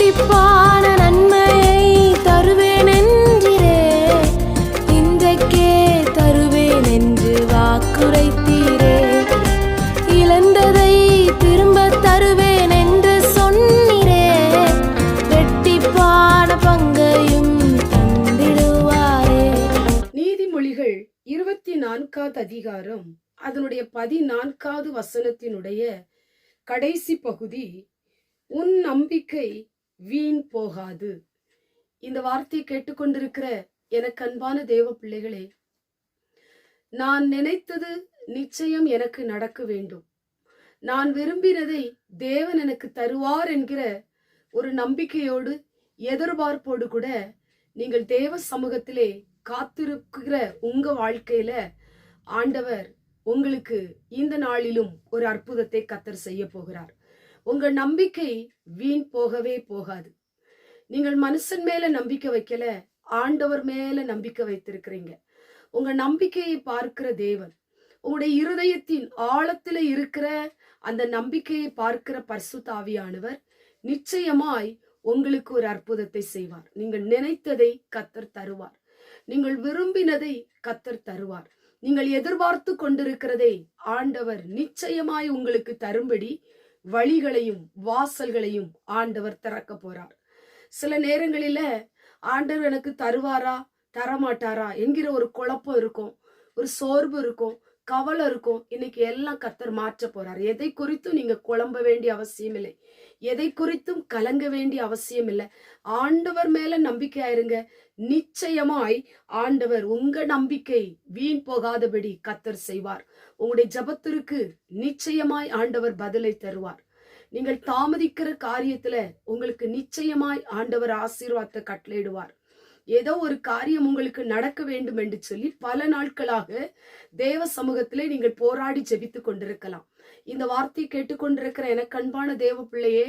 ரெட்டிப்பான நன்மையை தருவேன் என்றிரே இன்றைக்கே தருவேன் என்று வாக்குரைத்தீரே. இழந்ததை திரும்ப தருவேன் என்று சொன்னீரே. ரெட்டிப்பான பங்கையும் தந்திடுவாரே. நீதிமொழிகள் இருபத்தி நான்காவது அதிகாரம் அதனுடைய பதினான்காவது வசனத்தினுடைய கடைசி பகுதி உன் நம்பிக்கை வீண் போகாது. இந்த வார்த்தையை கேட்டுக்கொண்டிருக்கிற எனக்கு அன்பான தேவ பிள்ளைகளே நான் நினைத்தது நிச்சயம் எனக்கு நடக்க வேண்டும். நான் விரும்பினதை தேவன் எனக்கு தருவார் என்கிற ஒரு நம்பிக்கையோடு எதிர்பார்ப்போடு கூட நீங்கள் தேவ சமூகத்திலே காத்திருக்கிற உங்க வாழ்க்கையில ஆண்டவர் உங்களுக்கு இந்த நாளிலும் ஒரு அற்புதத்தை கத்தர் செய்ய போகிறார். உங்க நம்பிக்கை வீண் போகவே போகாது. நீங்கள் மனுஷன் மேல நம்பிக்கை வைக்கல ஆண்டவர் மேல நம்பிக்கை வைத்திருக்கிறீங்க. உங்க நம்பிக்கையை பார்க்கிற தேவன் உங்களுடைய இருதயத்தின் ஆழத்துல இருக்கிற அந்த நம்பிக்கையை பார்க்கிற பர்சு தாவியானவர் நிச்சயமாய் உங்களுக்கு ஒரு அற்புதத்தை செய்வார். நீங்கள் நினைத்ததை கத்தர் தருவார். நீங்கள் விரும்பினதை கத்தர் தருவார். நீங்கள் எதிர்பார்த்து கொண்டிருக்கிறதை ஆண்டவர் நிச்சயமாய் உங்களுக்கு தரும்படி வழிகளையும் வாசல்களையும் ஆண்டவர் திறக்க போறார். சில நேரங்களில ஆண்டவர் எனக்கு தருவாரா? தரமாட்டாரா? என்கிற ஒரு குழப்பம் இருக்கும் ஒரு சோர்வு இருக்கும். கவலை இருக்கும். இன்னைக்கு எல்லாம் கத்தர் மாற்ற போறார். எதை குறித்தும் நீங்க குழம்ப வேண்டிய அவசியம் இல்லை. எதை குறித்தும் கலங்க வேண்டிய அவசியம் இல்லை. ஆண்டவர் மேல நம்பிக்கையாயிருங்க நிச்சயமாய் ஆண்டவர் உங்க நம்பிக்கை வீண் போகாதபடி கத்தர் செய்வார். உங்களுடைய ஜபத்திற்கு நிச்சயமாய் ஆண்டவர் பதிலை தருவார். நீங்கள் தாமதிக்கிற காரியத்துல உங்களுக்கு நிச்சயமாய் ஆண்டவர் ஆசீர்வாதத்தை கட்டளையிடுவார். ஏதோ ஒரு காரியம் உங்களுக்கு நடக்க வேண்டும் என்று சொல்லி பல நாட்களாக தேவ சமூகத்திலே நீங்கள் போராடி ஜெபித்து கொண்டிருக்கலாம். இந்த வார்த்தையை கேட்டுக்கொண்டிருக்கிற எனக்கு அன்பான தேவ பிள்ளையே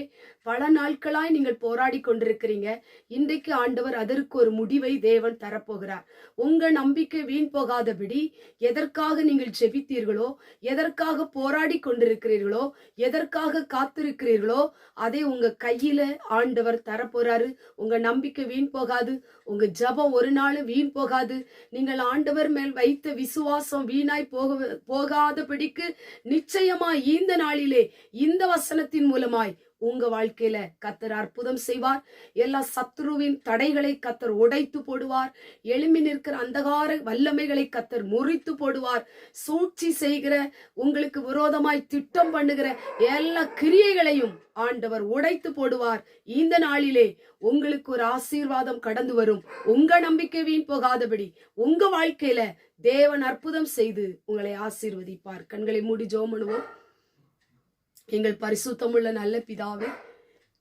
பல நாட்களாய் நீங்கள் போராடி கொண்டிருக்கிறீங்க. இன்றைக்கு ஆண்டவர் அதற்கு ஒரு முடிவை தேவன் தரப்போகிறார். உங்க நம்பிக்கை வீண் போகாதபடி எதற்காக நீங்கள் ஜெபித்தீர்களோ எதற்காக போராடி கொண்டிருக்கிறீர்களோ எதற்காக காத்திருக்கிறீர்களோ அதை உங்க கையில ஆண்டவர் தரப்போறாரு. உங்க நம்பிக்கை வீண் போகாது. உங்க ஜபம் ஒரு நாள் வீண் போகாது. நீங்கள் ஆண்டவர் மேல் வைத்த விசுவாசம் வீணாய் போக போகாதபடிக்கு நிச்சயமா மூலமாய் இந்த நாளிலே இந்த வசனத்தின் மூலமாய் உங்க வாழ்க்கையில கத்தர் அற்புதம் செய்வார். எல்லா சத்ருவின் தடைகளை கத்தர் உடைத்து போடுவார். எழும்பி நிற்கிற அந்தகார வல்லமைகளை கத்தர் முறித்து போடுவார். சூழ்ச்சி செய்கிற உங்களுக்கு விரோதமாய் திட்டம் பண்ணுகிற எல்லா கிரியைகளையும் ஆண்டவர் உடைத்து போடுவார். இந்த நாளிலே உங்களுக்கு ஒரு ஆசீர்வாதம் கடந்து வரும். உங்க நம்பிக்கை வீண் போகாதபடி உங்க வாழ்க்கையில தேவன் அற்புதம் செய்து உங்களை ஆசீர்வதிப்பார். கண்களை மூடி ஜோம் பண்ணுவோம். எங்கள் பரிசுத்தமுள்ள நல்ல பிதாவே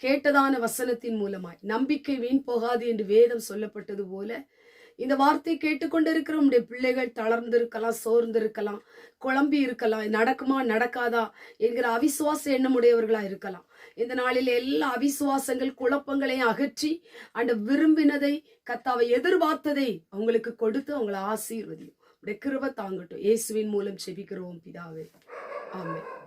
கேட்டதான வசனத்தின் மூலமாய். நம்பிக்கை வீண் போகாது என்று வேதம் சொல்லப்பட்டது போல இந்த வார்த்தை கேட்டுக்கொண்டிருக்கிற உடைய பிள்ளைகள் தளர்ந்திருக்கலாம் சோர்ந்திருக்கலாம் குழம்பி இருக்கலாம் நடக்குமா நடக்காதா என்கிற அவிசுவாச எண்ணமுடையவர்களா இருக்கலாம். இந்த நாளில் எல்லா அவிசுவாசங்கள் குழப்பங்களையும் அகற்றி அந்த விரும்பினதை கத்தாவை எதிர்பார்த்ததை அவங்களுக்கு கொடுத்து அவங்களை ஆசீர்வதியும். உடைய கிருப தாங்கட்டும். இயேசுவின் மூலம் செபிக்கிறோம் பிதாவே. ஆமாம்